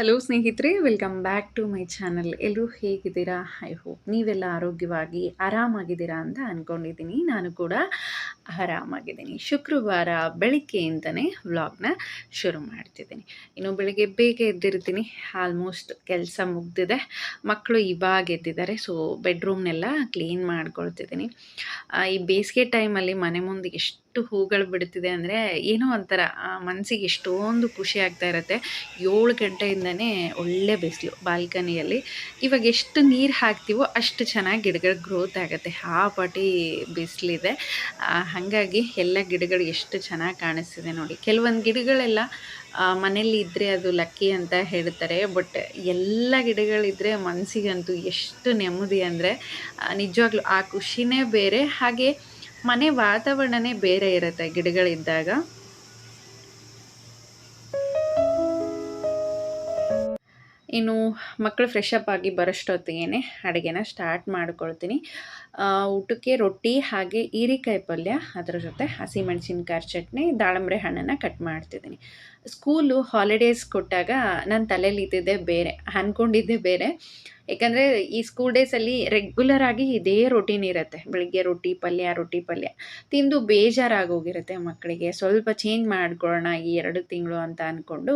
Hello ಸ್ನೇಹಿತರೆ. Welcome back to my channel ಎಲ್ಲರೂ ಹೇಗಿದ್ದೀರಾ? ಐ ಹೋಪ್ ನೀವೆಲ್ಲ ಆರೋಗ್ಯವಾಗಿ, ಆರಾಮಾಗಿದ್ದೀರಾ ಅಂತ ಅಂದ್ಕೊಂಡಿದ್ದೀನಿ ನಾನು ಕೂಡ ಆರಾಮಾಗಿದ್ದೀನಿ. ಶುಕ್ರವಾರ ಬೆಳಿಗ್ಗೆಯಿಂದನೇ ವ್ಲಾಗ್ನ ಶುರು ಮಾಡ್ತಿದ್ದೀನಿ. ಇನ್ನು ಬೆಳಿಗ್ಗೆ ಬೇಗ ಎದ್ದಿರ್ತೀನಿ. ಆಲ್ಮೋಸ್ಟ್ ಕೆಲಸ ಮುಗ್ದಿದೆ. ಮಕ್ಕಳು ಇವಾಗ ಎದ್ದಿದ್ದಾರೆ, ಸೊ ಬೆಡ್ರೂಮ್ನೆಲ್ಲ ಕ್ಲೀನ್ ಮಾಡ್ಕೊಳ್ತಿದ್ದೀನಿ. ಈ ಬೇಸಿಗೆ ಟೈಮಲ್ಲಿ ಮನೆ ಮುಂದೆ ಎಷ್ಟು ಹೂಗಳು ಬಿಡ್ತಿದೆ ಅಂದರೆ ಏನೋ ಒಂಥರ ಮನಸ್ಸಿಗೆ ಎಷ್ಟೊಂದು ಖುಷಿ ಆಗ್ತಾ ಇರುತ್ತೆ. ಏಳು ಗಂಟೆಯಿಂದನೇ ಒಳ್ಳೆ ಬಿಸಿಲು ಬಾಲ್ಕನಿಯಲ್ಲಿ. ಇವಾಗ ಎಷ್ಟು ನೀರು ಹಾಕ್ತೀವೋ ಅಷ್ಟು ಚೆನ್ನಾಗಿ ಗಿಡಗಳು ಗ್ರೋತ್ ಆಗುತ್ತೆ. ಆ ಪಾಟಿ ಬಿಸಿಲಿದೆ. ಹಾಗಾಗಿ ಎಲ್ಲ ಗಿಡಗಳು ಎಷ್ಟು ಚೆನ್ನಾಗಿ ಕಾಣಿಸ್ತಿದೆ ನೋಡಿ. ಕೆಲವೊಂದು ಗಿಡಗಳೆಲ್ಲ ಮನೇಲಿ ಇದ್ದರೆ ಅದು ಲಕ್ಕಿ ಅಂತ ಹೇಳ್ತಾರೆ, ಬಟ್ ಎಲ್ಲ ಗಿಡಗಳಿದ್ದರೆ ಮನಸ್ಸಿಗಂತೂ ಎಷ್ಟು ನೆಮ್ಮದಿ ಅಂದರೆ ನಿಜವಾಗ್ಲೂ ಆ ಖುಷಿನೇ ಬೇರೆ. ಹಾಗೆ ಮನೆ ವಾತಾವರಣನೇ ಬೇರೆ ಇರುತ್ತೆ ಗಿಡಗಳಿದ್ದಾಗ. ಇನ್ನು ಮಕ್ಕಳು ಫ್ರೆಶ್ ಅಪ್ ಆಗಿ ಬರೋಷ್ಟೊತ್ತಿಗೆ ಅಡುಗೆನ ಸ್ಟಾರ್ಟ್ ಮಾಡ್ಕೊಳ್ತೀನಿ. ಊಟಕ್ಕೆ ರೊಟ್ಟಿ ಹಾಗೆ ಹೀರಿಕಾಯಿ ಪಲ್ಯ, ಅದರ ಜೊತೆ ಹಸಿಮೆಣಸಿನ್ಕಾಯಿ ಚಟ್ನಿ, ದಾಳಂಬ್ರೆ ಹಣ್ಣನ್ನು ಕಟ್ ಮಾಡ್ತಿದ್ದೀನಿ. ಸ್ಕೂಲು ಹಾಲಿಡೇಸ್ ಕೊಟ್ಟಾಗ ನನ್ನ ತಲೆಯಲ್ಲಿ ಇದ್ದಿದ್ದೇ ಬೇರೆ ಅಂದ್ಕೊಂಡಿದ್ದೆ ಬೇರೆ. ಯಾಕಂದರೆ ಈ ಸ್ಕೂಲ್ ಡೇಸಲ್ಲಿ ರೆಗ್ಯುಲರ್ ಆಗಿ ಇದೇ ರೊಟೀನ್ ಇರುತ್ತೆ. ಬೆಳಿಗ್ಗೆ ರೊಟ್ಟಿ, ಪಲ್ಯ ರೊಟ್ಟಿ, ಪಲ್ಯ. ತಿಂದು ಬೇಜಾರಾಗೋಗಿರುತ್ತೆ ಮಕ್ಕಳಿಗೆ. ಸ್ವಲ್ಪ ಚೇಂಜ್ ಮಾಡ್ಕೊಳ್ಳೋಣ ಈ ಎರಡು ತಿಂಗಳು ಅಂತ ಅಂದ್ಕೊಂಡು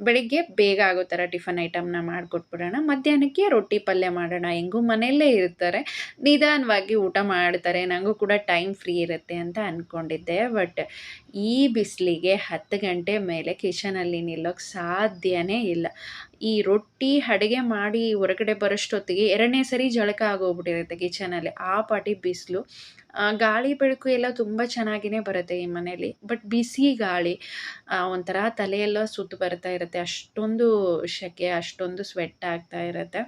ಬೆಳಿಗ್ಗೆ ಬೇಗ ಆಗೋ ಥರ ಟಿಫನ್ ಐಟಮ್ನ ಮಾಡಿಕೊಟ್ಬಿಡೋಣ. ಮಧ್ಯಾಹ್ನಕ್ಕೆ ರೊಟ್ಟಿ, ಪಲ್ಯ ಮಾಡೋಣ. ಹೆಂಗೂ ಮನೆಯಲ್ಲೇ ಇರ್ತಾರೆ. ನಿಧಾನವಾಗಿ ಊಟ ಮಾಡ್ತಾರೆ. ನನಗೂ ಕೂಡ ಟೈಮ್ ಫ್ರೀ ಇರುತ್ತೆ ಅಂತ ಅಂದ್ಕೊಂಡಿದ್ದೆ ಬಟ್ ಈ ಬಿಸಿಲಿಗೆ ಹತ್ತು ಗಂಟೆ ಮೇಲೆ ಕಿಚನಲ್ಲಿ ನಿಲ್ಲೋಕ್ಕೆ ಸಾಧ್ಯನೇ ಇಲ್ಲ. ಈ ರೊಟ್ಟಿ ಅಡುಗೆ ಮಾಡಿ ಹೊರಗಡೆ ಬರೋಷ್ಟೊತ್ತಿಗೆ ಎರಡನೇ ಸರಿ ಜಳಕ ಆಗೋಗ್ಬಿಟ್ಟಿರುತ್ತೆ ಕಿಚನಲ್ಲಿ. ಆ ಪಾಟಿ ಬಿಸಿಲು. ಗಾಳಿ ಬೆಳಕು ಎಲ್ಲ ತುಂಬ ಚೆನ್ನಾಗಿಯೇ ಬರುತ್ತೆ ಈ ಮನೆಯಲ್ಲಿ. ಬಟ್ ಬಿಸಿ ಗಾಳಿ ಒಂಥರ ತಲೆಯೆಲ್ಲ ಸುತ್ತು ಬರ್ತಾ ಇರುತ್ತೆ. ಅಷ್ಟೊಂದು ಶೆಕೆ, ಅಷ್ಟೊಂದು ಸ್ವೆಟ್ ಆಗ್ತಾ ಇರುತ್ತೆ.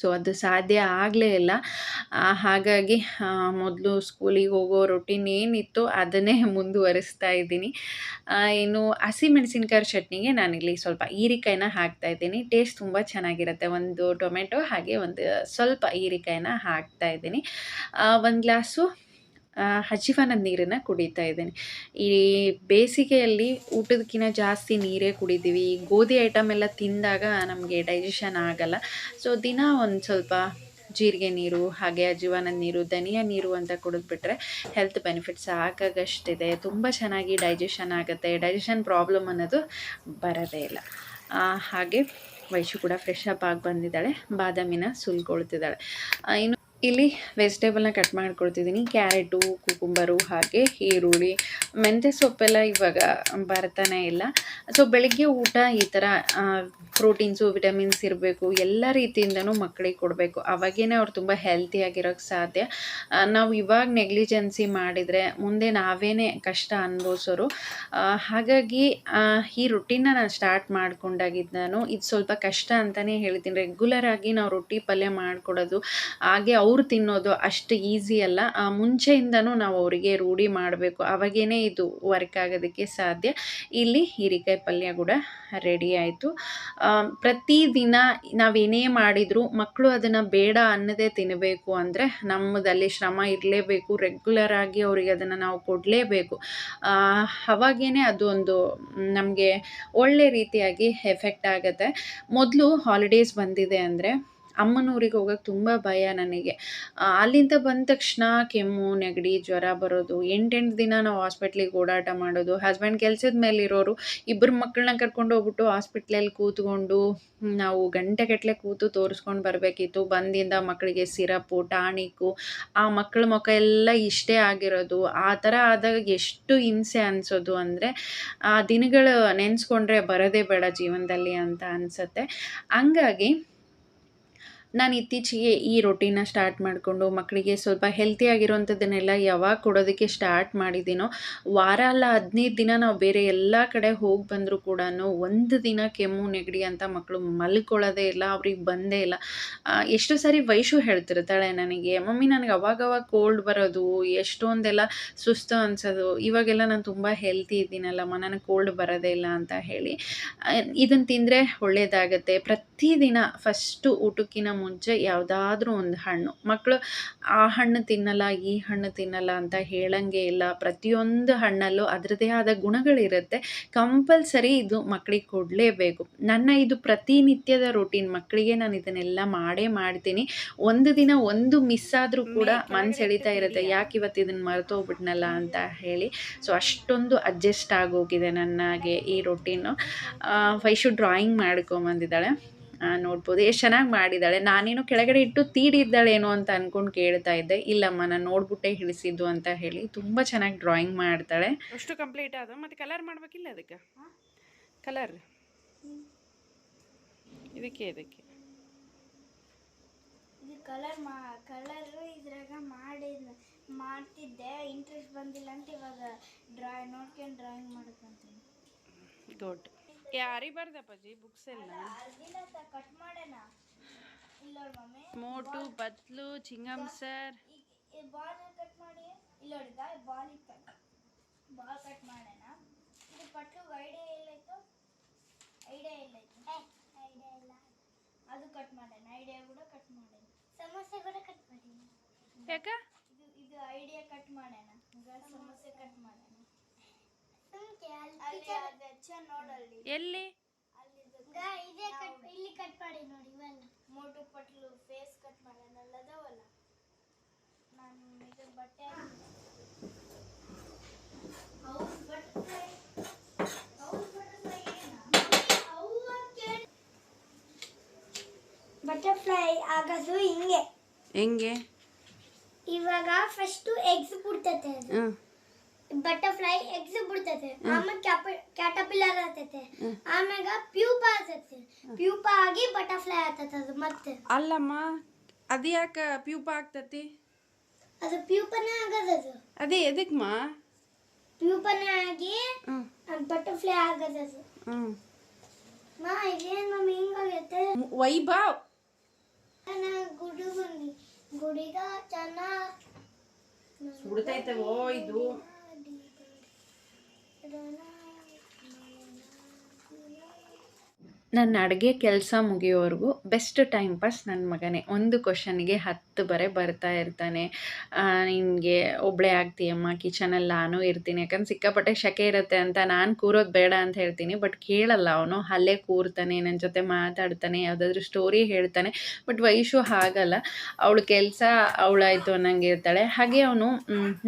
ಸೊ ಅದು ಸಾಧ್ಯ ಆಗಲೇ ಇಲ್ಲ. ಹಾಗಾಗಿ ಮೊದಲು ಸ್ಕೂಲಿಗೆ ಹೋಗೋ ರೊಟೀನ್ ಏನಿತ್ತು ಅದನ್ನೇ ಮುಂದುವರಿಸ್ತಾ ಇದ್ದೀನಿ. ಇನ್ನು ಹಸಿಮೆಣಸಿನ್ಕಾಯಿ ಚಟ್ನಿಗೆ ನಾನಿಲ್ಲಿ ಸ್ವಲ್ಪ ಹೀರಿಕಾಯಿನ ಹಾಕ್ತಾ ಇದ್ದೀನಿ. ಟೇಸ್ಟ್ ತುಂಬ ಚೆನ್ನಾಗಿರುತ್ತೆ. ಒಂದು ಟೊಮೆಟೊ ಹಾಗೆ ಒಂದು ಸ್ವಲ್ಪ ಹೀರಿಕಾಯಿನ ಹಾಕ್ತಾ ಇದ್ದೀನಿ. ಒಂದು ಗ್ಲಾಸು ಹಜಿವನದ ನೀರನ್ನು ಕುಡಿತಾ ಇದ್ದೀನಿ. ಈ ಬೇಸಿಗೆಯಲ್ಲಿ ಊಟದಕ್ಕಿಂತ ಜಾಸ್ತಿ ನೀರೇ ಕುಡಿತೀವಿ. ಈ ಗೋಧಿ ಐಟಮ್ ಎಲ್ಲ ತಿಂದಾಗ ನಮಗೆ ಡೈಜೆಷನ್ ಆಗಲ್ಲ. ಸೊ ದಿನ ಒಂದು ಸ್ವಲ್ಪ ಜೀರಿಗೆ ನೀರು, ಹಾಗೆ ಅಜೀವಾನದ ನೀರು, ಧನಿಯಾ ನೀರು ಅಂತ ಕುಡಿದ್ಬಿಟ್ರೆ ಹೆಲ್ತ್ ಬೆನಿಫಿಟ್ಸ್ ಸಾಕಾಗಷ್ಟಿದೆ. ತುಂಬ ಚೆನ್ನಾಗಿ ಡೈಜೆಷನ್ ಆಗುತ್ತೆ. ಡೈಜೆಷನ್ ಪ್ರಾಬ್ಲಮ್ ಅನ್ನೋದು ಬರೋದೇ ಇಲ್ಲ. ಹಾಗೆ ವೈಶು ಕೂಡ ಫ್ರೆಶ್ ಅಪ್ ಆಗಿ ಬಂದಿದ್ದಾಳೆ. ಬಾದಾಮಿನ ಸುಲ್ಕೊಳ್ತಿದ್ದಾಳೆ ಇನ್ನು ಇಲ್ಲಿ ವೆಜಿಟೇಬಲ್ನ ಕಟ್ ಮಾಡ್ಕೊಡ್ತಿದ್ದೀನಿ ಕ್ಯಾರೆಟು ಕುಕುಂಬರು ಹಾಗೆ ಈರುಳ್ಳಿ, ಮೆಂತ್ಯ ಸೊಪ್ಪೆಲ್ಲ ಇವಾಗ ಬರ್ತಾನೆ ಇಲ್ಲ. ಸೊ ಬೆಳಗ್ಗೆ ಊಟ ಈ ಥರ ಪ್ರೋಟೀನ್ಸು ವಿಟಮಿನ್ಸ್ ಇರಬೇಕು. ಎಲ್ಲ ರೀತಿಯಿಂದನೂ ಮಕ್ಕಳಿಗೆ ಕೊಡಬೇಕು. ಅವಾಗೇನೆ ಅವ್ರು ತುಂಬ ಹೆಲ್ತಿಯಾಗಿರೋಕ್ಕೆ ಸಾಧ್ಯ. ನಾವು ಇವಾಗ ನೆಗ್ಲಿಜೆನ್ಸಿ ಮಾಡಿದರೆ ಮುಂದೆ ನಾವೇನೇ ಕಷ್ಟ ಅನುಭವಿಸೋರು ಹಾಗಾಗಿ ಈ ರೊಟ್ಟಿನ ನಾನು ಸ್ಟಾರ್ಟ್ ಮಾಡ್ಕೊಂಡಾಗಿದ್ದು ನಾನು. ಇದು ಸ್ವಲ್ಪ ಕಷ್ಟ ಅಂತಲೇ ಹೇಳ್ತೀನಿ. ರೆಗ್ಯುಲರ್ ಆಗಿ ನಾವು ರೊಟ್ಟಿ ಪಲ್ಯ ಮಾಡಿಕೊಡೋದು. ಹಾಗೆ ಅವ್ರು ತಿನ್ನೋದು ಅಷ್ಟು ಈಸಿ ಅಲ್ಲ. ಆ, ಮುಂಚೆಯಿಂದನೂ ನಾವು ಅವರಿಗೆ ರೂಢಿ ಮಾಡಬೇಕು. ಅವಾಗೇನೆ ಇದು ವರ್ಕ್ ಆಗೋದಕ್ಕೆ ಸಾಧ್ಯ. ಇಲ್ಲಿ ಹೀರಿಕಾಯಿ ಪಲ್ಯ ಕೂಡ ರೆಡಿ ಆಯಿತು. ಪ್ರತಿದಿನ ನಾವೇನೇ ಮಾಡಿದರೂ ಮಕ್ಕಳು ಅದನ್ನು ಬೇಡ ಅನ್ನದೇ ತಿನ್ನಬೇಕು ಅಂದರೆ ನಮ್ಮದಲ್ಲಿ ಶ್ರಮ ಇರಲೇಬೇಕು. ರೆಗ್ಯುಲರ್ ಆಗಿ ಅವರಿಗೆ ಅದನ್ನು ನಾವು ಕೊಡಲೇಬೇಕು. ಅವಾಗೇನೆ ಅದು ಒಂದು ನಮಗೆ ಒಳ್ಳೆ ರೀತಿಯಾಗಿ ಎಫೆಕ್ಟ್ ಆಗುತ್ತೆ. ಮೊದಲು ಹಾಲಿಡೇಸ್ ಬಂದಿದೆ ಅಂದರೆ ಅಮ್ಮನೂರಿಗೆ ಹೋಗೋಕ್ಕೆ ತುಂಬ ಭಯ ನನಗೆ. ಅಲ್ಲಿಂದ ಬಂದ ತಕ್ಷಣ ಕೆಮ್ಮು, ನೆಗಡಿ, ಜ್ವರ ಬರೋದು, ಎಂಟೆಂಟು ದಿನ ನಾವು ಹಾಸ್ಪಿಟ್ಲಿಗೆ ಓಡಾಟ ಮಾಡೋದು ಹಸ್ಬೆಂಡ್ ಕೆಲಸದ ಮೇಲೆ ಇರೋರು ಇಬ್ಬರು ಮಕ್ಕಳನ್ನ ಕರ್ಕೊಂಡು ಹೋಗ್ಬಿಟ್ಟು ಹಾಸ್ಪಿಟ್ಲಲ್ಲಿ ಕೂತ್ಕೊಂಡು ನಾವು ಗಂಟೆಗಟ್ಟಲೆ ಕೂತು ತೋರಿಸ್ಕೊಂಡು ಬರಬೇಕಿತ್ತು. ಬಂದಿಂದ ಮಕ್ಕಳಿಗೆ ಸಿರಪು ಟಾನಿಕ್ಕು ಆ ಮಕ್ಕಳ ಮುಖ ಎಲ್ಲ ಇಷ್ಟೇ ಆಗಿರೋದು. ಆ ಥರ ಆದಾಗ ಎಷ್ಟು ಹಿಂಸೆ ಅನಿಸೋದು ಅಂದರೆ, ಆ ದಿನಗಳು ನೆನೆಸ್ಕೊಂಡ್ರೆ ಬರೋದೇ ಬೇಡ ಜೀವನದಲ್ಲಿ ಅಂತ ಅನಿಸುತ್ತೆ. ಹಂಗಾಗಿ ನಾನು ಇತ್ತೀಚೆಗೆ ಈ ರೊಟೀನ ಸ್ಟಾರ್ಟ್ ಮಾಡಿಕೊಂಡು ಮಕ್ಕಳಿಗೆ ಸ್ವಲ್ಪ ಹೆಲ್ತಿಯಾಗಿರೋವಂಥದ್ದನ್ನೆಲ್ಲ ಯಾವಾಗ ಕೊಡೋದಕ್ಕೆ ಸ್ಟಾರ್ಟ್ ಮಾಡಿದ್ದೀನೋ, ವಾರ ಅಲ್ಲ ಹದಿನೈದು ದಿನ ನಾವು ಬೇರೆ ಎಲ್ಲ ಕಡೆ ಹೋಗಿ ಬಂದರೂ ಕೂಡ ಒಂದು ದಿನ ಕೆಮ್ಮು, ನೆಗಡಿ ಅಂತ ಮಕ್ಕಳು ಮಲ್ಕೊಳ್ಳೋದೇ ಇಲ್ಲ, ಅವ್ರಿಗೆ ಬಂದೇ ಇಲ್ಲ. ಎಷ್ಟು ಸಾರಿ ವಯಸ್ಸು ಹೇಳ್ತಿರ್ತಾಳೆ ನನಗೆ, ಮಮ್ಮಿ ನನಗೆ ಅವಾಗವಾಗ ಕೋಲ್ಡ್ ಬರೋದು, ಎಷ್ಟೊಂದೆಲ್ಲ ಸುಸ್ತು ಅನ್ಸೋದು, ಇವಾಗೆಲ್ಲ ನಾನು ತುಂಬ ಹೆಲ್ತಿ ಇದ್ದೀನಲ್ಲಮ್ಮ, ನನಗೆ ಕೋಲ್ಡ್ ಬರೋದೇ ಇಲ್ಲ ಅಂತ ಹೇಳಿ. ಇದನ್ನು ತಿಂದರೆ ಒಳ್ಳೆಯದಾಗತ್ತೆ ಪ್ರತಿದಿನ ಫಸ್ಟು ಊಟಕ್ಕಿಂತ ಮುಂಚೆ ಯಾವುದಾದ್ರೂ ಒಂದು ಹಣ್ಣು. ಮಕ್ಕಳು ಆ ಹಣ್ಣು ತಿನ್ನಲ್ಲ ಈ ಹಣ್ಣು ತಿನ್ನಲ್ಲ ಅಂತ ಹೇಳಂಗೆ ಇಲ್ಲ. ಪ್ರತಿಯೊಂದು ಹಣ್ಣಲ್ಲೂ ಅದರದೇ ಆದ ಗುಣಗಳಿರುತ್ತೆ. ಕಂಪಲ್ಸರಿ ಇದು ಮಕ್ಕಳಿಗೆ ಕೊಡಲೇಬೇಕು. ನನ್ನ ಇದು ಪ್ರತಿನಿತ್ಯದ ರೂಟೀನ್ ಮಕ್ಕಳಿಗೆ ನಾನು ಇದನ್ನೆಲ್ಲ ಮಾಡೇ ಮಾಡ್ತೀನಿ. ಒಂದು ದಿನ ಒಂದು ಮಿಸ್ ಆದರೂ ಕೂಡ ಮನ್ಸು ಎಳಿತಾ ಇರುತ್ತೆ. ಯಾಕೆ ಇವತ್ತು ಇದನ್ನು ಮರೆತೋಗ್ಬಿಟ್ನಲ್ಲ ಅಂತ ಹೇಳಿ. ಸೊ ಅಷ್ಟೊಂದು ಅಡ್ಜಸ್ಟ್ ಆಗೋಗಿದೆ ನನಗೆ ಈ ರೊಟೀನು ವೈಶು ಡ್ರಾಯಿಂಗ್ ಮಾಡ್ಕೊಂಬಂದಿದ್ದಾಳೆ. ನೋಡ್ಬೋದು. ಎಷ್ಟು ಚೆನ್ನಾಗಿ ಮಾಡಿದ್ದಾಳೆ. ನಾನೇನು ಕೆಳಗಡೆ ಇಟ್ಟು ತೀಡಿದ್ದಾಳೇನೋ ಅಂತ ಅನ್ಕೊಂಡು ಕೇಳ್ತಾ ಇದ್ದೆ. ಇಲ್ಲಮ್ಮ ನಾನು ನೋಡ್ಬಿಟ್ಟೆ ಹಿಡಿಸಿದ್ದು ಅಂತ ಹೇಳಿ ತುಂಬ ಚೆನ್ನಾಗಿ ಡ್ರಾಯಿಂಗ್ ಮಾಡ್ತಾಳೆ. ಅಷ್ಟು ಕಂಪ್ಲೀಟ್ ಆದ? ಮತ್ತೆ ಕಲರ್ ಮಾಡ್ಬೇಕಿಲ್ಲ ಅದಕ್ಕೆ? ಕಲರ್ ಇದಕ್ಕೆ ಇದಕ್ಕೆ? ಇದು ಕಲರ್ ಮಾ ಕಲರು ಇದ್ರಾಗ ಮಾಡಿದ ಮಾಡ್ತಿದ್ದೆ. ಇಂಟ್ರೆಸ್ಟ್ ಬಂದಿಲ್ಲ ಅಂತ ಇವಾಗ ಡ್ರಾ ನೋಡ್ಕೊಂಡು ಡ್ರಾಯಿಂಗ್ ಮಾಡ್ಕೊಂತೀನಿ. ಗುಡ್ ಯಾರಿ ಬರ್ದಪ್ಪಾಜಿ ಬುಕ್ಸ್ ಎಲ್ಲ. Motu Patlu chewing gum sir. Ball cut ಮಾಡಿ? ಇಲ್ಲ ನೋಡಿದ ಬಾಲ್ ಇತ್ತು ಬಾಲ್ ಕಟ್ ಮಾಡೋಣ. ಇದು ಪಟ್ಲು ಐಡಿಯಾ ಎಲ್ಲೈತು ಐಡಿಯಾ ಎಲ್ಲೈತು ಐಡಿಯಾ ಇಲ್ಲ. ಅದು ಕಟ್ ಮಾಡೋಣ. ಐಡಿಯಾ ಕೂಡ ಕಟ್ ಮಾಡೋಣ. ಸಮಸ್ಯೆ ಕೂಡ ಕಟ್ ಮಾಡಿ. ಯಾಕ? ಇದು ಇದು ಐಡಿಯಾ ಕಟ್ ಮಾಡೋಣ. ಸಮಸ್ಯೆ ಕಟ್ ಮಾಡೋಣ ಅಲ್ಲಿ ಅದು ಹೆಚ್ಚ ನೋಡಲ್ಲಿ ಎಲ್ಲಿ? ಇದೇ ಕಟ್ ಇಲ್ಲಿ ಕಟ್ ಮಾಡಿ ನೋಡಿ ಇವೆಲ್ಲ. ಮೋಟು ಪಟ್ಲು ಫೇಸ್ ಕಟ್ ನಾನು ಇದು ಬಟ್ಟೆ ಬಟರ್ಫ್ಲೈ ಆಗೋದು ಹಿಂಗೆ. ಹೆಂಗೆ? ಇವಾಗ ಫಸ್ಟ್ ಎಗ್ಸ್ ಬಿಡ್ತೈತೆ ಅದು. ಬಟರ್ಫ್ಲೈ ಎಗ್ಸ್ ಬಿಡ್ತೈತೆ. ಆಮೇಲೆ ಕ್ಯಾಟಪಿಲ್ಲರ್ ಆತೈತೆ. ಆಮ್ಯಾಗ ಪ್ಯೂಪ ಆತೈತೆ. ಪ್ಯೂಪ ಆಗಿ ಬಟರ್ಫ್ಲೈ ಆತೈತೆ ಅದು ಮತ್ತೆ. ಅಲ್ಲಮ್ಮ ಅದು ಯಾಕೆ ಪ್ಯೂಪ ಆಗ್ತತಿ? ಅದು ಪ್ಯೂಪನೇ ಆಗದದು ಅದೇ. ಎದಕ್ಮ? ಪ್ಯೂಪನೇ ಆಗಿ ಬಟರ್ಫ್ಲೈ ಆಗದದು ಮಾ ಇದೇನು ಮಮ್ಮಿ ಹಿಂಗಾಗೈತೆ? ವೈಭವ್. ಗುಡಿ ಬಂದಿ ಗುಡಿಗ ಸುಡ್ತೈತೆ ಓ ಇದು. ನನ್ನ ಅಡುಗೆ ಕೆಲಸ ಮುಗಿಯೋವರೆಗೂ ಬೆಸ್ಟ್ ಟೈಮ್ ಪಾಸ್ ನನ್ನ ಮಗನೇ. ಒಂದು ಕ್ವಶನ್ಗೆ ಹತ್ತು ಬರೆ ಬರ್ತಾ ಇರ್ತಾನೆ. ನಿನಗೆ ಒಬ್ಬಳೇ ಆಗ್ತೀಯಮ್ಮ ಕಿಚನಲ್ಲಿ ನಾನು ಇರ್ತೀನಿ. ಯಾಕಂದ್ರೆ ಸಿಕ್ಕಾಪಟ್ಟೆ ಶಕೆ ಇರುತ್ತೆ ಅಂತ ನಾನು ಕೂರೋದು ಬೇಡ ಅಂತ ಹೇಳ್ತೀನಿ. ಬಟ್ ಕೇಳಲ್ಲ ಅವನು. ಅಲ್ಲೇ ಕೂರ್ತಾನೆ ನನ್ನ ಜೊತೆ ಮಾತಾಡ್ತಾನೆ, ಯಾವುದಾದ್ರೂ ಸ್ಟೋರಿ ಹೇಳ್ತಾನೆ. ಬಟ್ ವಯಸ್ಸು ಹಾಗಲ್ಲ. ಅವಳು ಕೆಲಸ ಅವಳಾಯಿತು ಅನ್ನಂಗೆ ಇರ್ತಾಳೆ. ಹಾಗೆ ಅವನು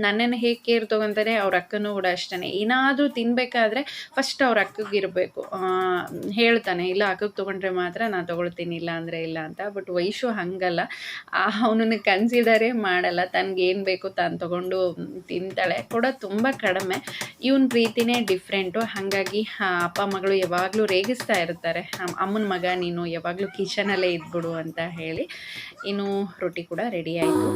ನನ್ನನ್ನು ಹೇಗೆ ಕೇರ್ ತೊಗೊತಾನೆ? ಅವ್ರ ಅಕ್ಕನೂ ಕೂಡ ಅಷ್ಟೇ ಏನಾದರೂ ತಿನ್ನಬೇಕಾದ್ರೆ ಫಸ್ಟ್ ಅವ್ರ ಅಕ್ಕಗಿರಬೇಕು ಹೇಳ್ತಾನೆ ಇಲ್ಲ ಅಕ್ಕಗೆ ತೊಗೊಂಡ್ರೆ ಮಾತ್ರ ನಾನು ತೊಗೊಳ್ತೀನಿ, ಇಲ್ಲ ಅಂದರೆ ಇಲ್ಲ ಅಂತ. ಬಟ್ ವೈಶು ಹಾಗಲ್ಲ. ಅವನನ್ನು ಕನ್ಸಿಡರೇ ಮಾಡಲ್ಲ. ತನಗೇನು ಬೇಕು ತಾನು ತೊಗೊಂಡು ತಿಂತಾಳೆ. ಕೂಡ ತುಂಬ ಕಡಿಮೆ. ಇವನ ಪ್ರೀತಿನೇ ಡಿಫ್ರೆಂಟು ಹಾಗಾಗಿ ಅಪ್ಪ, ಮಗಳು ಯಾವಾಗಲೂ ರೇಗಿಸ್ತಾ ಇರ್ತಾರೆ. ಅಮ್ಮನ ಮಗ, ನೀನು ಯಾವಾಗಲೂ ಕಿಚನಲ್ಲೇ ಇದ್ಬಿಡು ಅಂತ ಹೇಳಿ. ಇನ್ನು ರೊಟ್ಟಿ ಕೂಡ ರೆಡಿ ಆಯಿತು.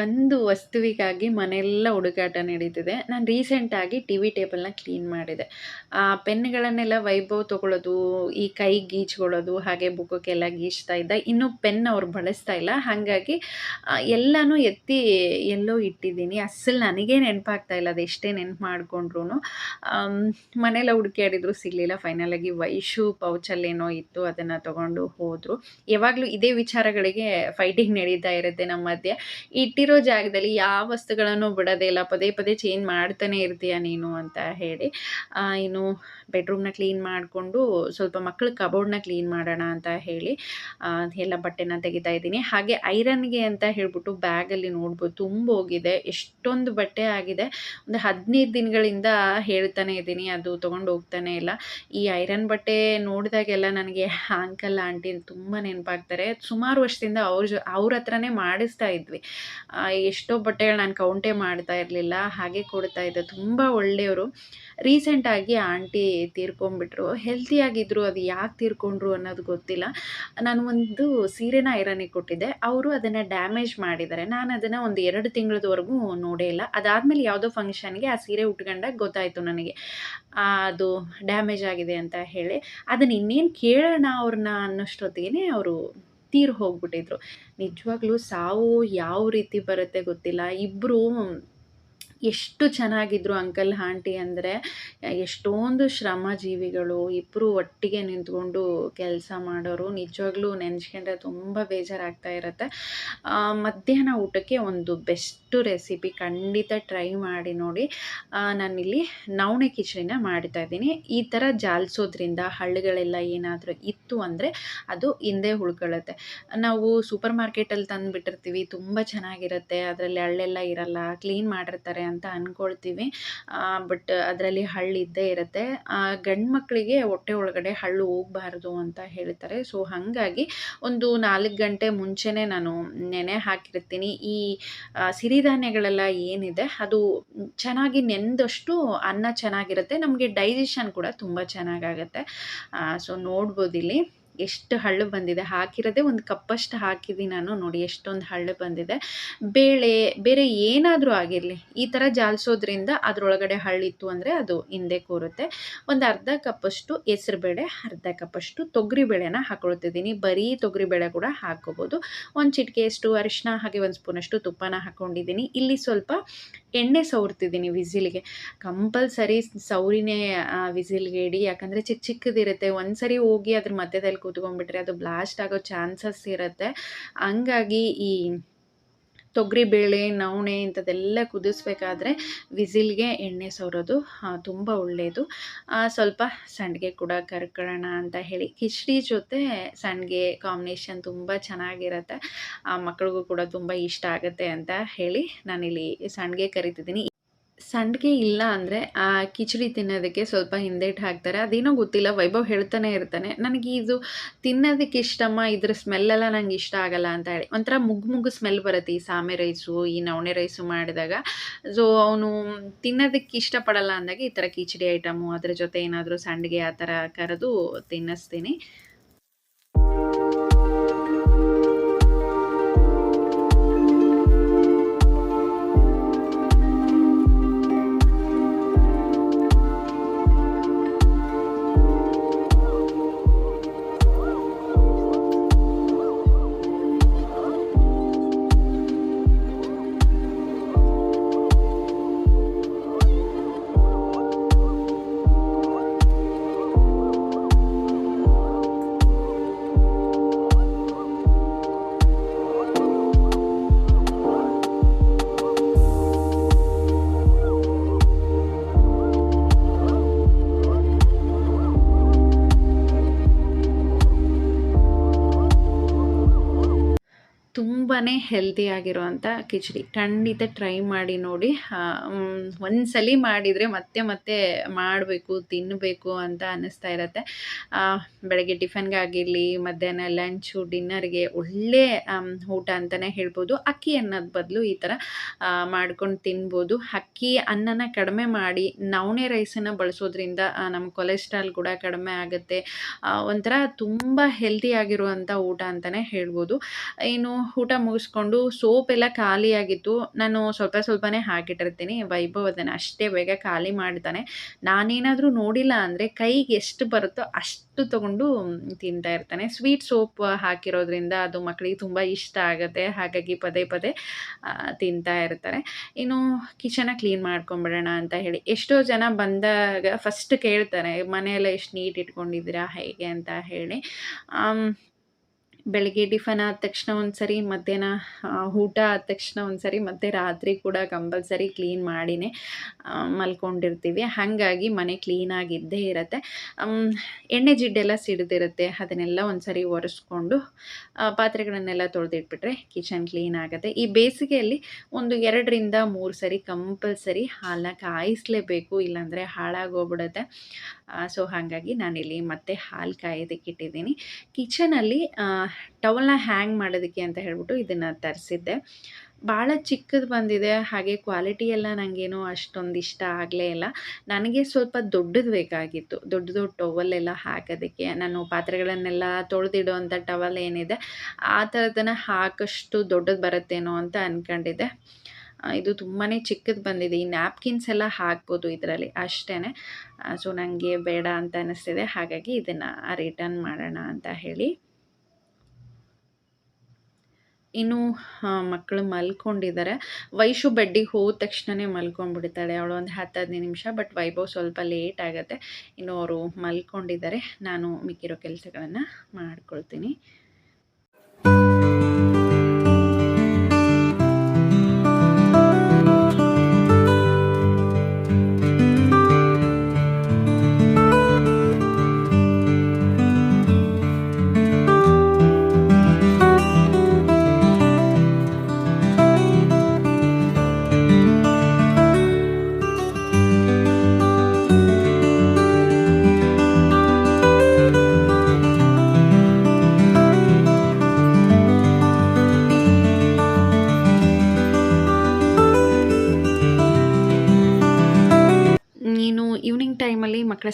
ಒಂದು ವಸ್ತುವಿಗಾಗಿ ಮನೆಯೆಲ್ಲ ಹುಡುಕಾಟ ನಡೀತಿದೆ. ನಾನು ರೀಸೆಂಟಾಗಿ ಟಿ ವಿ ಟೇಬಲ್ನ ಕ್ಲೀನ್ ಮಾಡಿದೆ. ಆ ಪೆನ್ಗಳನ್ನೆಲ್ಲ ವೈಭವ್ ತೊಗೊಳ್ಳೋದು ಈ ಕೈ ಗೀಚ್ಕೊಳ್ಳೋದು, ಹಾಗೆ ಬುಕ್ಕಕ್ಕೆಲ್ಲ ಗೀಚ್ತಾ ಇದ್ದ. ಇನ್ನೂ ಪೆನ್ ಅವ್ರು ಬಳಸ್ತಾ ಇಲ್ಲ. ಹಾಗಾಗಿ ಎಲ್ಲನೂ ಎತ್ತಿ ಎಲ್ಲೋ ಇಟ್ಟಿದ್ದೀನಿ. ಅಸಲು ನನಗೇ ನೆನಪಾಗ್ತಾ ಇಲ್ಲ ಅದು ಎಷ್ಟೇ ನೆನಪು ಮಾಡಿಕೊಂಡ್ರು ಮನೆಯೆಲ್ಲ ಹುಡುಕಾಡಿದ್ರು ಸಿಗಲಿಲ್ಲ. ಫೈನಲಾಗಿ ವೈಶು ಪೌಚಲ್ಲೇನೋ ಇತ್ತು, ಅದನ್ನು ತೊಗೊಂಡು ಹೋದರು. ಯಾವಾಗಲೂ ಇದೇ ವಿಚಾರಗಳಿಗೆ ಫೈಟಿಂಗ್ ನಡೀತಾ ಇರುತ್ತೆ ನಮ್ಮ ಮಧ್ಯೆ. ಇಟ್ಟಿರೋ ಜಾಗದಲ್ಲಿ ಯಾವ ವಸ್ತುಗಳನ್ನು ಬಿಡೋದೇ ಇಲ್ಲ, ಪದೇ ಪದೇ ಚೇಂಜ್ ಮಾಡ್ತಾನೆ ಇರ್ತೀಯ ನೀನು ಅಂತ ಹೇಳಿ ಇನ್ನು ಬೆಡ್ರೂಮ್ನ ಕ್ಲೀನ್ ಮಾಡಿಕೊಂಡು ಸ್ವಲ್ಪ ಮಕ್ಕಳ ಕಬೋರ್ಡ್ನ ಕ್ಲೀನ್ ಮಾಡೋಣ ಅಂತ ಹೇಳಿ ಎಲ್ಲ ಬಟ್ಟೆನ ತೆಗಿತಾ ಇದ್ದೀನಿ. ಹಾಗೆ ಐರನ್ಗೆ ಅಂತ ಹೇಳ್ಬಿಟ್ಟು ಬ್ಯಾಗಲ್ಲಿ ನೋಡ್ಬೋದು, ತುಂಬ ಹೋಗಿದೆ, ಎಷ್ಟೊಂದು ಬಟ್ಟೆ ಆಗಿದೆ. ಒಂದು ಹದಿನೈದು ದಿನಗಳಿಂದ ಹೇಳ್ತಾನೆ ಇದ್ದೀನಿ, ಅದು ತೊಗೊಂಡು ಹೋಗ್ತಾನೆ ಇಲ್ಲ. ಈ ಐರನ್ ಬಟ್ಟೆ ನೋಡಿದಾಗೆಲ್ಲ ನನಗೆ ಅಂಕಲ್ ಆಂಟಿ ತುಂಬ ನೆನಪಾಗ್ತಾರೆ. ಸುಮಾರು ವರ್ಷದಿಂದ ಅವ್ರ ಜೊ, ಅವ್ರ ಹತ್ರನೇ ಮಾಡಿಸ್ತಾ ಇದ್ವಿ. ಎಷ್ಟೋ ಬಟ್ಟೆಗಳು ನಾನು ಕೌಂಟೇ ಮಾಡ್ತಾ ಇರಲಿಲ್ಲ, ಹಾಗೆ ಕೊಡ್ತಾ ಇದ್ದೆ. ತುಂಬ ಒಳ್ಳೆಯವರು. ರೀಸೆಂಟಾಗಿ ಆಂಟಿ ತೀರ್ಕೊಂಡ್ಬಿಟ್ರು. ಹೆಲ್ತಿಯಾಗಿದ್ದರು ಅದು ಯಾಕೆ ತೀರ್ಕೊಂಡ್ರು ಅನ್ನೋದು ಗೊತ್ತಿಲ್ಲ. ನಾನು ಒಂದು ಸೀರೆನ ಐರನಿಗೆ ಕೊಟ್ಟಿದ್ದೆ. ಅವರು ಅದನ್ನು ಡ್ಯಾಮೇಜ್ ಮಾಡಿದ್ದಾರೆ. ನಾನು ಅದನ್ನು ಒಂದು ಎರಡು ತಿಂಗಳದವರೆಗೂ ನೋಡೇ ಇಲ್ಲ. ಅದಾದಮೇಲೆ ಯಾವುದೋ ಫಂಕ್ಷನ್ಗೆ ಆ ಸೀರೆ ಉಟ್ಕೊಂಡಾಗ ಗೊತ್ತಾಯಿತು ನನಗೆ. ಅದು ಡ್ಯಾಮೇಜ್ ಆಗಿದೆ ಅಂತ ಹೇಳಿ. ಅದನ್ನು ಇನ್ನೇನು ಕೇಳೋಣ ಅವ್ರನ್ನ ಅನ್ನೋಷ್ಟೊತ್ತಿಗೆ ಅವರು ತೀರು ಹೋಗ್ಬಿಟ್ಟಿದ್ರು ನಿಜವಾಗ್ಲೂ ಸಾವು ಯಾವ ರೀತಿ ಬರುತ್ತೆ ಗೊತ್ತಿಲ್ಲ. ಇಬ್ಬರು ಎಷ್ಟು ಚೆನ್ನಾಗಿದ್ರು ಅಂಕಲ್ ಆಂಟಿ ಅಂದರೆ, ಎಷ್ಟೊಂದು ಶ್ರಮಜೀವಿಗಳು ಇಬ್ಬರು ಒಟ್ಟಿಗೆ ನಿಂತ್ಕೊಂಡು ಕೆಲಸ ಮಾಡೋರು, ನಿಜವಾಗ್ಲೂ ನೆನೆಸ್ಕೊಂಡ್ರೆ ತುಂಬ ಬೇಜಾರಾಗ್ತಾ ಇರುತ್ತೆ. ಮಧ್ಯಾಹ್ನ ಊಟಕ್ಕೆ ಒಂದು ಬೆಸ್ಟು ರೆಸಿಪಿ ಖಂಡಿತ ಟ್ರೈ ಮಾಡಿ ನೋಡಿ. ನಾನಿಲ್ಲಿ ನವಣೆ ಕಿಚಡಿನ ಮಾಡ್ತಾ ಇದ್ದೀನಿ. ಈ ಥರ ಜಾಲಿಸೋದ್ರಿಂದ ಹಳ್ಳಿಗಳೆಲ್ಲ ಏನಾದರೂ ಇತ್ತು ಅಂದರೆ ಅದು ಹಿಂದೆ ಉಳ್ಕೊಳ್ಳುತ್ತೆ. ನಾವು ಸೂಪರ್ ಮಾರ್ಕೆಟಲ್ಲಿ ತಂದುಬಿಟ್ಟಿರ್ತೀವಿ, ತುಂಬ ಚೆನ್ನಾಗಿರುತ್ತೆ. ಅದರಲ್ಲಿ ಹಳ್ಳೆಲ್ಲ ಇರಲ್ಲ, ಕ್ಲೀನ್ ಮಾಡಿರ್ತಾರೆ ಅಂತ ಅಂದ್ಕೊಳ್ತೀವಿ ಬಟ್ ಅದರಲ್ಲಿ ಹಳ್ಳು ಇದ್ದೇ ಇರುತ್ತೆ. ಗಂಡು ಮಕ್ಕಳಿಗೆ ಹೊಟ್ಟೆ ಒಳಗಡೆ ಹಳ್ಳು ಹೋಗಬಾರ್ದು ಅಂತ ಹೇಳ್ತಾರೆ. ಸೊ, ಹಾಗಾಗಿ ಒಂದು ನಾಲ್ಕು ಗಂಟೆ ಮುಂಚೆನೇ ನಾನು ನೆನೆ ಹಾಕಿರ್ತೀನಿ. ಈ ಸಿರಿಧಾನ್ಯಗಳೆಲ್ಲ ಏನಿದೆ, ಅದು ಚೆನ್ನಾಗಿ ನೆಂದಷ್ಟು ಅನ್ನ ಚೆನ್ನಾಗಿರುತ್ತೆ. ನಮಗೆ ಡೈಜೆಷನ್ ಕೂಡ ತುಂಬ ಚೆನ್ನಾಗಾಗತ್ತೆ. ಸೊ, ನೋಡ್ಬೋದು ಇಲ್ಲಿ. ಎಷ್ಟು ಹಳ್ಳು ಬಂದಿದೆ, ಹಾಕಿರೋದೇ ಒಂದು ಕಪ್ಪಷ್ಟು ಹಾಕಿದ್ದೀನಿ ನಾನು ನೋಡಿ ಎಷ್ಟೊಂದು ಹಳ್ಳು ಬಂದಿದೆ. ಬೇಳೆ, ಬೇರೆ ಏನಾದರೂ ಆಗಿರಲಿ, ಈ ಥರ ಜಾಲಿಸೋದ್ರಿಂದ ಅದರೊಳಗಡೆ ಹಳ್ಳಿತ್ತು ಅಂದರೆ ಅದು ಹಿಂದೆ ಕೂರುತ್ತೆ. ಒಂದು ಅರ್ಧ ಕಪ್ಪಷ್ಟು ಹೆಸ್ರುಬೇಳೆ, ಅರ್ಧ ಕಪ್ಪಷ್ಟು ತೊಗರಿ ಬೇಳೆನ ಹಾಕೊಳ್ತಿದ್ದೀನಿ ಬರೀ ತೊಗರಿ ಬೇಳೆ ಕೂಡ ಹಾಕೋಬೋದು ಒಂದು ಚಿಟಿಕೆಯಷ್ಟು ಅರಿಶಿನ ಹಾಗೆ ಒಂದು ಸ್ಪೂನಷ್ಟು ತುಪ್ಪನ ಹಾಕ್ಕೊಂಡಿದ್ದೀನಿ ಇಲ್ಲಿ ಸ್ವಲ್ಪ ಎಣ್ಣೆ ಸವರ್ತಿದ್ದೀನಿ ವಿಸಿಲ್ಗೆ. ಕಂಪಲ್ಸರಿ ಸೌರಿನೇ ವಿಸಿಲ್ಗೆ ಇಡಿ, ಯಾಕಂದರೆ ಚಿಕ್ಕ ಚಿಕ್ಕದಿರುತ್ತೆ. ಒಂದು ಸರಿ ಹೋಗಿ ಅದ್ರ ಮಧ್ಯದಲ್ಲಿ ಕೂತ್ಕೊಂಡ್ಬಿಟ್ರೆ ಅದು ಬ್ಲಾಸ್ಟ್ ಆಗೋ ಚಾನ್ಸಸ್ ಇರುತ್ತೆ. ಹಂಗಾಗಿ ಈ ತೊಗರಿಬೇಳೆ ನವಣೆ ಇಂಥದ್ದೆಲ್ಲ ಕುದಿಸ್ಬೇಕಾದ್ರೆ ವಿಸಿಲ್ಗೆ ಎಣ್ಣೆ ಸವರೋದು ತುಂಬ ಒಳ್ಳೆಯದು ಸ್ವಲ್ಪ ಸಂಡಿಗೆ ಕೂಡ ಕರ್ಕೊಳ್ಳೋಣ ಅಂತ ಹೇಳಿ. ಕಿಚಡಿ ಜೊತೆ ಸಂಡಿಗೆ ಕಾಂಬಿನೇಷನ್ ತುಂಬ ಚೆನ್ನಾಗಿರುತ್ತೆ. ಆ, ಮಕ್ಳಿಗೂ ಕೂಡ ತುಂಬ ಇಷ್ಟ ಆಗುತ್ತೆ ಅಂತ ಹೇಳಿ ನಾನಿಲ್ಲಿ ಸಂಡಿಗೆ ಕರಿತಿದ್ದೀನಿ. ಸಂಡಿಗೆ ಇಲ್ಲ ಅಂದರೆ, ಆ ಕಿಚಡಿ ತಿನ್ನೋದಕ್ಕೆ ಸ್ವಲ್ಪ ಹಿಂದೇಟು ಹಾಕ್ತಾರೆ. ಅದೇನೋ ಗೊತ್ತಿಲ್ಲ, ವೈಭವ್ ಹೇಳ್ತಾನೆ ಇರ್ತಾನೆ. ನನಗೆ ಇದು ತಿನ್ನೋದಕ್ಕೆ ಇಷ್ಟಮ್ಮ, ಇದ್ರ ಸ್ಮೆಲ್ಲೆಲ್ಲ ನಂಗೆ ಇಷ್ಟ ಆಗಲ್ಲ ಅಂತ ಹೇಳಿ. ಒಂಥರ ಮುಗು ಮುಗು ಸ್ಮೆಲ್ ಬರುತ್ತೆ ಈ ಸಾಮೆ ರೈಸು ಈ ನವಣೆ ರೈಸು ಮಾಡಿದಾಗ. ಸೊ ಅವನು ತಿನ್ನೋದಕ್ಕೆ ಇಷ್ಟಪಡಲ್ಲ ಅಂದಾಗ ಈ ಥರ ಕಿಚಡಿ ಐಟಮು ಅದ್ರ ಜೊತೆ ಏನಾದರೂ ಸಂಡಿಗೆ ಆ ಥರ ಕರೆದು ತಿನ್ನಿಸ್ತೀನಿ. ಹೆಲ್ತಿಯಾಗಿರುವಂಥ ಕಿಚಡಿ. ಖಂಡಿತ ಟ್ರೈ ಮಾಡಿ ನೋಡಿ. ಒಂದು ಸಲ ಮಾಡಿದರೆ ಮತ್ತೆ ಮತ್ತೆ ಮಾಡಬೇಕು ತಿನ್ನಬೇಕು ಅಂತ ಅನ್ನಿಸ್ತಾ ಇರುತ್ತೆ. ಬೆಳಗ್ಗೆ ಟಿಫನ್ಗಾಗಿರಲಿ ಮಧ್ಯಾಹ್ನ ಲಂಚು ಡಿನ್ನರ್ಗೆ ಒಳ್ಳೆ ಊಟ ಅಂತಲೇ ಹೇಳ್ಬೋದು. ಅಕ್ಕಿ ಅನ್ನೋದು ಬದಲು ಈ ಥರ ಮಾಡ್ಕೊಂಡು ತಿನ್ಬೋದು. ಅಕ್ಕಿ ಅನ್ನನ ಕಡಿಮೆ ಮಾಡಿ, ನವಣೆ ರೈಸನ್ನು ಬಳಸೋದ್ರಿಂದ ನಮ್ಮ ಕೊಲೆಸ್ಟ್ರಾಲ್ ಕೂಡ ಕಡಿಮೆ ಆಗುತ್ತೆ. ಒಂಥರ ತುಂಬ ಹೆಲ್ತಿಯಾಗಿರುವಂಥ ಊಟ ಅಂತಲೇ ಹೇಳ್ಬೋದು. ಇನ್ನು ಊಟ ಮುಗಿಸ್ಕೊಂಡು ಸೋಪ್ ಎಲ್ಲ ಖಾಲಿಯಾಗಿತ್ತು ನಾನು ಸ್ವಲ್ಪ ಸ್ವಲ್ಪನೇ ಹಾಕಿಟ್ಟಿರ್ತೀನಿ ವೈಭವ್ ಅದನ್ನು ಅಷ್ಟೇ ಬೇಗ ಖಾಲಿ ಮಾಡ್ತಾನೆ. ನಾನೇನಾದರೂ ನೋಡಿಲ್ಲ ಅಂದರೆ ಕೈಗೆ ಎಷ್ಟು ಬರುತ್ತೋ ಅಷ್ಟು ತೊಗೊಂಡು ತಿಂತಾ ಇರ್ತಾನೆ. ಸ್ವೀಟ್ ಸೋಪ್ ಹಾಕಿರೋದ್ರಿಂದ ಅದು ಮಕ್ಕಳಿಗೆ ತುಂಬ ಇಷ್ಟ ಆಗುತ್ತೆ. ಹಾಗಾಗಿ ಪದೇ ಪದೇ ತಿಂತಾ ಇರ್ತಾರೆ. ಇನ್ನು ಕಿಚನ ಕ್ಲೀನ್ ಮಾಡ್ಕೊಂಬಿಡೋಣ ಅಂತ ಹೇಳಿ. ಎಷ್ಟೋ ಜನ ಬಂದಾಗ ಫಸ್ಟ್ ಕೇಳ್ತಾರೆ, ಮನೆಯೆಲ್ಲ ಎಷ್ಟು ನೀಟ್ ಇಟ್ಕೊಂಡಿದ್ದೀರಾ? ಹೇಗೆ? ಅಂತ ಹೇಳಿ. ಬೆಳಗ್ಗೆ ಟಿಫನ್ ಆದ ತಕ್ಷಣ ಒಂದು ಸರಿ ಮಧ್ಯಾಹ್ನ ಊಟ ಆದ ತಕ್ಷಣ ಒಂದು ಸರಿ ಮತ್ತು ರಾತ್ರಿ ಕೂಡ ಕಂಪಲ್ಸರಿ ಕ್ಲೀನ್ ಮಾಡಿನೇ ಮಲ್ಕೊಂಡಿರ್ತೀವಿ. ಹಾಗಾಗಿ ಮನೆ ಕ್ಲೀನಾಗಿದ್ದೇ ಇರುತ್ತೆ. ಎಣ್ಣೆ ಜಿಡ್ಡೆಲ್ಲ ಸಿಡಿದಿರುತ್ತೆ. ಅದನ್ನೆಲ್ಲ ಒಂದು ಸರಿ ಒರೆಸ್ಕೊಂಡು ಪಾತ್ರೆಗಳನ್ನೆಲ್ಲ ತೊಳೆದಿಟ್ಬಿಟ್ರೆ ಕಿಚನ್ ಕ್ಲೀನ್ ಆಗುತ್ತೆ. ಈ ಬೇಸಿಗೆಯಲ್ಲಿ ಒಂದು ಎರಡರಿಂದ ಮೂರು ಸರಿ ಕಂಪಲ್ಸರಿ ಹಾಲನ್ನ ಕಾಯಿಸಲೇಬೇಕು, ಇಲ್ಲಾಂದರೆ ಹಾಳಾಗೋಗ್ಬಿಡುತ್ತೆ. ಸೊ, ಹಾಗಾಗಿ ನಾನಿಲ್ಲಿ ಮತ್ತೆ ಹಾಲು ಕಾಯೋದಕ್ಕೆ ಇಟ್ಟಿದ್ದೀನಿ. ಕಿಚನಲ್ಲಿ ಟವಲ್ನ ಹ್ಯಾಂಗ್ ಮಾಡೋದಕ್ಕೆ ಅಂತ ಹೇಳ್ಬಿಟ್ಟು ಇದನ್ನು ತರಿಸಿದ್ದೆ. ಭಾಳ ಚಿಕ್ಕದು ಬಂದಿದೆ, ಹಾಗೆ ಕ್ವಾಲಿಟಿ ಎಲ್ಲ ನನಗೇನು ಅಷ್ಟೊಂದು ಇಷ್ಟ ಆಗಲೇ ಇಲ್ಲ. ನನಗೆ ಸ್ವಲ್ಪ ದೊಡ್ಡದು ಬೇಕಾಗಿತ್ತು, ದೊಡ್ಡ ದೊಡ್ಡ ಎಲ್ಲ ಹಾಕೋದಕ್ಕೆ. ನಾನು ಪಾತ್ರೆಗಳನ್ನೆಲ್ಲ ತೊಳೆದಿಡೋವಂಥ ಟವಲ್ ಏನಿದೆ, ಆ ಥರದನ್ನು ಹಾಕಷ್ಟು ದೊಡ್ಡದು ಬರುತ್ತೇನೋ ಅಂತ ಅಂದ್ಕೊಂಡಿದ್ದೆ ಇದು ತುಂಬಾ ಚಿಕ್ಕದು ಬಂದಿದೆ. ಈ ನ್ಯಾಪ್ಕಿನ್ಸ್ ಎಲ್ಲ ಹಾಕ್ಬೋದು ಇದರಲ್ಲಿ ಅಷ್ಟೇ ಸೊ ನನಗೆ ಬೇಡ ಅಂತ ಅನ್ನಿಸ್ತಿದೆ ಹಾಗಾಗಿ ಇದನ್ನು ರಿಟರ್ನ್ ಮಾಡೋಣ ಅಂತ ಹೇಳಿ. ಇನ್ನು ಮಕ್ಕಳು ಮಲ್ಕೊಂಡಿದ್ದಾರೆ ವೈಶು ಬೆಡ್ಡಿಗೆ ಹೋದ ತಕ್ಷಣವೇ ಮಲ್ಕೊಂಡ್ಬಿಡ್ತಾಳೆ. ಅವಳು ಒಂದು ಹತ್ತು ಹದಿನೈದು ನಿಮಿಷ, ಬಟ್ ವೈಭವ್ ಸ್ವಲ್ಪ ಲೇಟ್ ಆಗುತ್ತೆ. ಇನ್ನು ಅವರು ಮಲ್ಕೊಂಡಿದ್ದಾರೆ ನಾನು ಮಿಕ್ಕಿರೋ ಕೆಲಸಗಳನ್ನು ಮಾಡ್ಕೊಳ್ತೀನಿ.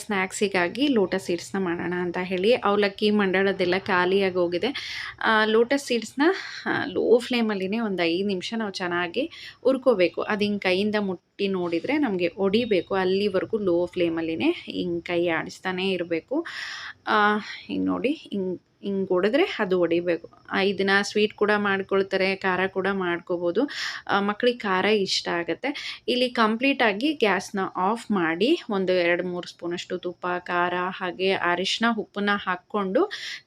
ಸ್ನ್ಯಾಕ್ಸಿಗಾಗಿ ಲೋಟಸ್ ಸೀಡ್ಸ್ನ ಮಾಡೋಣ ಅಂತ ಹೇಳಿ ಅವಲಕ್ಕಿ ಮಂಡಳದೆಲ್ಲ ಖಾಲಿಯಾಗಿ ಹೋಗಿದೆ. ಲೋಟಸ್ ಸೀಡ್ಸ್ನ ಲೋ ಫ್ಲೇಮಲ್ಲಿನೇ ಒಂದು ಐದು ನಿಮಿಷ ನಾವು ಚೆನ್ನಾಗಿ ಹುರ್ಕೋಬೇಕು. ಅದು ಹಿಂಗೆ ಕೈಯಿಂದ ಮುಟ್ಟಿ ನೋಡಿದರೆ ನಮಗೆ ಒಡಿಬೇಕು ಅಲ್ಲಿವರೆಗೂ ಲೋ ಫ್ಲೇಮಲ್ಲಿನೇ ಹಿಂಗೆ ಕೈ ಆಡಿಸ್ತಾನೇ ಇರಬೇಕು. ಹಿಂಗೆ ನೋಡಿ, ಹಿಂಗೆ ಹಿಂಗೆ ಹೊಡೆದ್ರೆ ಅದು ಹೊಡಿಬೇಕು. ಇದನ್ನು ಸ್ವೀಟ್ ಕೂಡ ಮಾಡ್ಕೊಳ್ತಾರೆ, ಖಾರ ಕೂಡ ಮಾಡ್ಕೋಬೋದು. ಮಕ್ಕಳಿಗೆ ಖಾರ ಇಷ್ಟ ಆಗುತ್ತೆ. ಇಲ್ಲಿ ಕಂಪ್ಲೀಟಾಗಿ ಗ್ಯಾಸ್ನ ಆಫ್ ಮಾಡಿ ಒಂದು ಎರಡು ಮೂರು ಸ್ಪೂನಷ್ಟು ತುಪ್ಪ, ಖಾರ, ಹಾಗೆ ಅರಿಶಿನ ಉಪ್ಪನ್ನ ಹಾಕ್ಕೊಂಡು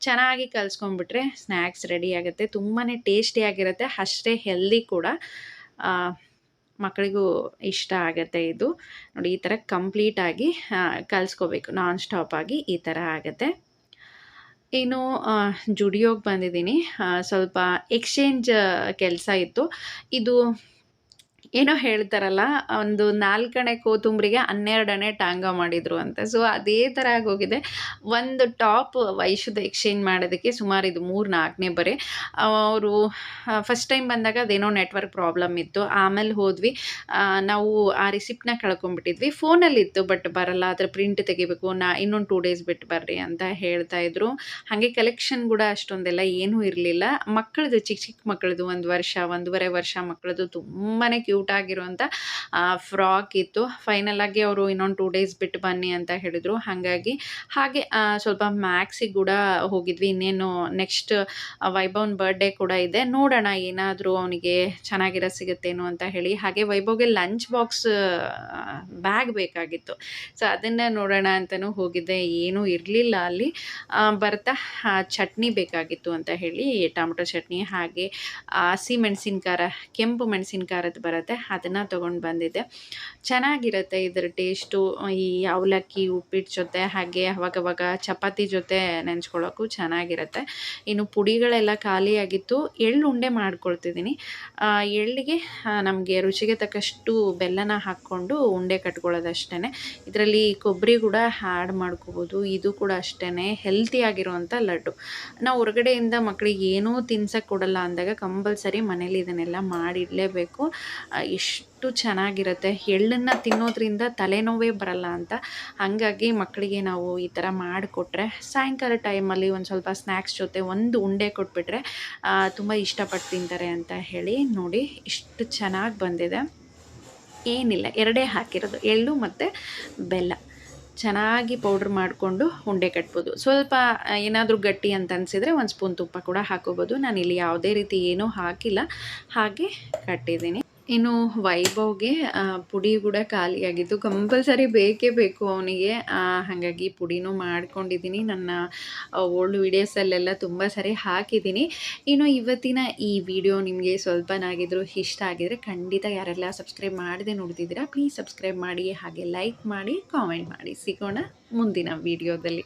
ಚೆನ್ನಾಗಿ ಕಲಿಸ್ಕೊಂಡ್ಬಿಟ್ರೆ ಸ್ನ್ಯಾಕ್ಸ್ ರೆಡಿ ಆಗುತ್ತೆ. ತುಂಬಾ ಟೇಸ್ಟಿಯಾಗಿರುತ್ತೆ ಅಷ್ಟೇ ಹೆಲ್ದಿ ಕೂಡ. ಮಕ್ಕಳಿಗೂ ಇಷ್ಟ ಆಗುತ್ತೆ ಇದು. ನೋಡಿ, ಈ ಥರ ಕಂಪ್ಲೀಟಾಗಿ ಕಲಿಸ್ಕೋಬೇಕು. ನಾನ್ ಸ್ಟಾಪ್ ಆಗಿ ಈ ಥರ ಆಗುತ್ತೆ. ಇನ್ನು ಜುಡಿಯೋಗೆ ಬಂದಿದ್ದೀನಿ. ಸ್ವಲ್ಪ ಎಕ್ಸ್ಚೇಂಜ್ ಕೆಲಸ ಇತ್ತು. ಇದು ಏನೋ ಹೇಳ್ತಾರಲ್ಲ, ಒಂದು ನಾಲ್ಕನೇ ಕೋತುಂಬರಿಗೆ ಹನ್ನೆರಡನೇ ಟಾಂಗ ಮಾಡಿದರು ಅಂತ. ಸೊ ಅದೇ ಥರ ಆಗೋಗಿದೆ. ಒಂದು ಟಾಪ್ ವೈಶುದ ಎಕ್ಸ್ಚೇಂಜ್ ಮಾಡೋದಕ್ಕೆ ಸುಮಾರು ಇದು ಮೂರು ನಾಲ್ಕನೇ ಬರೀ. ಅವರು ಫಸ್ಟ್ ಟೈಮ್ ಬಂದಾಗ ಅದೇನೋ ನೆಟ್ವರ್ಕ್ ಪ್ರಾಬ್ಲಮ್ ಇತ್ತು. ಆಮೇಲೆ ಹೋದ್ವಿ. ನಾವು ಆ ರಿಸಿಪ್ಟ್ನ ಕಳ್ಕೊಂಡ್ಬಿಟ್ಟಿದ್ವಿ. ಫೋನಲ್ಲಿತ್ತು ಬಟ್ ಬರಲ್ಲ. ಅದ್ರ ಪ್ರಿಂಟ್ ತೆಗಿಬೇಕು. ನಾ ಇನ್ನೊಂದು ಟೂ ಡೇಸ್ ಬಿಟ್ಟು ಬರ್ರಿ ಅಂತ ಹೇಳ್ತಾ ಇದ್ರು. ಹಾಗೆ ಕಲೆಕ್ಷನ್ ಕೂಡ ಅಷ್ಟೊಂದೆಲ್ಲ ಏನೂ ಇರಲಿಲ್ಲ. ಮಕ್ಕಳದು ಚಿಕ್ಕ ಚಿಕ್ಕ ಮಕ್ಕಳದು ಒಂದು ವರ್ಷ, ಒಂದೂವರೆ ವರ್ಷ ಮಕ್ಕಳದು ತುಂಬಾ ಕ್ಯೂಟ್ ಆಗಿರುವಂಥ ಫ್ರಾಕ್ ಇತ್ತು. ಫೈನಲ್ ಆಗಿ ಅವರು ಇನ್ನೊಂದು ಟೂ ಡೇಸ್ ಬಿಟ್ಟು ಬನ್ನಿ ಅಂತ ಹೇಳಿದರು. ಹಾಗಾಗಿ ಹಾಗೆ ಸ್ವಲ್ಪ ಮ್ಯಾಕ್ಸಿಗೆ ಕೂಡ ಹೋಗಿದ್ವಿ. ಇನ್ನೇನು ನೆಕ್ಸ್ಟ್ ವೈಭವ್ನ ಬರ್ಡೇ ಕೂಡ ಇದೆ. ನೋಡೋಣ ಏನಾದರೂ ಅವನಿಗೆ ಚೆನ್ನಾಗಿರೋ ಸಿಗುತ್ತೇನೋ ಅಂತ ಹೇಳಿ. ಹಾಗೆ ವೈಭವ್ಗೆ ಲಂಚ್ ಬಾಕ್ಸ್ ಬ್ಯಾಗ್ ಬೇಕಾಗಿತ್ತು. ಸೊ ಅದನ್ನು ನೋಡೋಣ ಅಂತಲೂ ಹೋಗಿದ್ದೆ. ಏನೂ ಇರಲಿಲ್ಲ ಅಲ್ಲಿ. ಬರ್ತಾ ಚಟ್ನಿ ಬೇಕಾಗಿತ್ತು ಅಂತ ಹೇಳಿ, ಟೊಮೆಟೊ ಚಟ್ನಿ ಹಾಗೆ ಹಸಿ ಮೆಣಸಿನ ಖಾರ ಕೆಂಪು ಮೆಣಸಿನ ಖಾರದ್ದು ಬರುತ್ತೆ ಅದನ್ನು ತೊಗೊಂಡು ಬಂದಿದ್ದೆ. ಚೆನ್ನಾಗಿರುತ್ತೆ ಇದರ ಟೇಸ್ಟು ಈ ಅವಲಕ್ಕಿ ಉಪ್ಪಿಟ್ಟು ಜೊತೆ, ಹಾಗೆ ಅವಾಗವಾಗ ಚಪಾತಿ ಜೊತೆ ನೆಂಚ್ಕೊಳ್ಳೋಕ್ಕೂ ಚೆನ್ನಾಗಿರುತ್ತೆ. ಇನ್ನು ಪುಡಿಗಳೆಲ್ಲ ಖಾಲಿಯಾಗಿತ್ತು. ಎಳ್ಳು ಉಂಡೆ ಮಾಡ್ಕೊಳ್ತಿದ್ದೀನಿ. ಎಳ್ಳಿಗೆ ನಮಗೆ ರುಚಿಗೆ ತಕ್ಕಷ್ಟು ಬೆಲ್ಲನ ಹಾಕ್ಕೊಂಡು ಉಂಡೆ ಕಟ್ಕೊಳ್ಳೋದಷ್ಟೇ ಇದರಲ್ಲಿ ಕೊಬ್ಬರಿ ಕೂಡ ಆ್ಯಡ್ ಮಾಡ್ಕೋಬೋದು. ಇದು ಕೂಡ ಅಷ್ಟೇ ಹೆಲ್ತಿಯಾಗಿರುವಂಥ ಲಡ್ಡು. ನಾವು ಹೊರಗಡೆಯಿಂದ ಮಕ್ಕಳಿಗೆ ಏನೂ ತಿನ್ಸಕ್ಕೆ ಕೊಡಲ್ಲ ಅಂದಾಗ ಕಂಪಲ್ಸರಿ ಮನೇಲಿ ಇದನ್ನೆಲ್ಲ ಮಾಡಿಡಲೇಬೇಕು. ಎಷ್ಟು ಚೆನ್ನಾಗಿರುತ್ತೆ. ಎಳ್ಳನ್ನು ತಿನ್ನೋದ್ರಿಂದ ತಲೆನೋವೇ ಬರಲ್ಲ ಅಂತ. ಹಾಗಾಗಿ ಮಕ್ಕಳಿಗೆ ನಾವು ಈ ಥರ ಮಾಡಿಕೊಟ್ರೆ ಸಾಯಂಕಾಲ ಟೈಮಲ್ಲಿ ಒಂದು ಸ್ವಲ್ಪ ಸ್ನ್ಯಾಕ್ಸ್ ಜೊತೆ ಒಂದು ಉಂಡೆ ಕೊಟ್ಬಿಟ್ರೆ ತುಂಬ ಇಷ್ಟಪಟ್ಟು ತಿಂತಾರೆ ಅಂತ ಹೇಳಿ ನೋಡಿ ಇಷ್ಟು ಚೆನ್ನಾಗಿ ಬಂದಿದೆ. ಏನಿಲ್ಲ, ಎರಡೇ ಹಾಕಿರೋದು, ಎಳ್ಳು ಮತ್ತು ಬೆಲ್ಲ. ಚೆನ್ನಾಗಿ ಪೌಡ್ರ್ ಮಾಡಿಕೊಂಡು ಉಂಡೆ ಕಟ್ಬೋದು. ಸ್ವಲ್ಪ ಏನಾದರೂ ಗಟ್ಟಿ ಅಂತ ಅನಿಸಿದರೆ ಒಂದು ಸ್ಪೂನ್ ತುಪ್ಪ ಕೂಡ ಹಾಕೋಬೋದು. ನಾನಿಲ್ಲಿ ಯಾವುದೇ ರೀತಿ ಏನೂ ಹಾಕಿಲ್ಲ. ಹಾಗೆ ಕಟ್ಟಿದ್ದೀನಿ. ಇನ್ನು ವೈಭವ್ಗೆ ಪುಡಿ ಕೂಡ ಖಾಲಿಯಾಗಿತ್ತು ಕಂಪಲ್ಸರಿ ಬೇಕೇ ಬೇಕು ಅವನಿಗೆ. ಹಾಗಾಗಿ ಪುಡಿನೂ ಮಾಡ್ಕೊಂಡಿದ್ದೀನಿ ನನ್ನ ಓಲ್ಡ್ ವೀಡಿಯೋಸಲ್ಲೆಲ್ಲ ತುಂಬ ಸರಿ ಹಾಕಿದ್ದೀನಿ ಇನ್ನು ಇವತ್ತಿನ ಈ ವಿಡಿಯೋ ನಿಮಗೆ ಸ್ವಲ್ಪನಾಗಿದ್ದರೂ ಇಷ್ಟ ಆಗಿದರೆ ಖಂಡಿತ ಯಾರೆಲ್ಲ ಸಬ್ಸ್ಕ್ರೈಬ್ ಮಾಡದೆ ನೋಡ್ತಿದ್ದೀರಾ ಪ್ಲೀಸ್ ಸಬ್ಸ್ಕ್ರೈಬ್ ಮಾಡಿ, ಹಾಗೆ ಲೈಕ್ ಮಾಡಿ ಕಾಮೆಂಟ್ ಮಾಡಿ. ಸಿಗೋಣ ಮುಂದಿನ ವಿಡಿಯೋದಲ್ಲಿ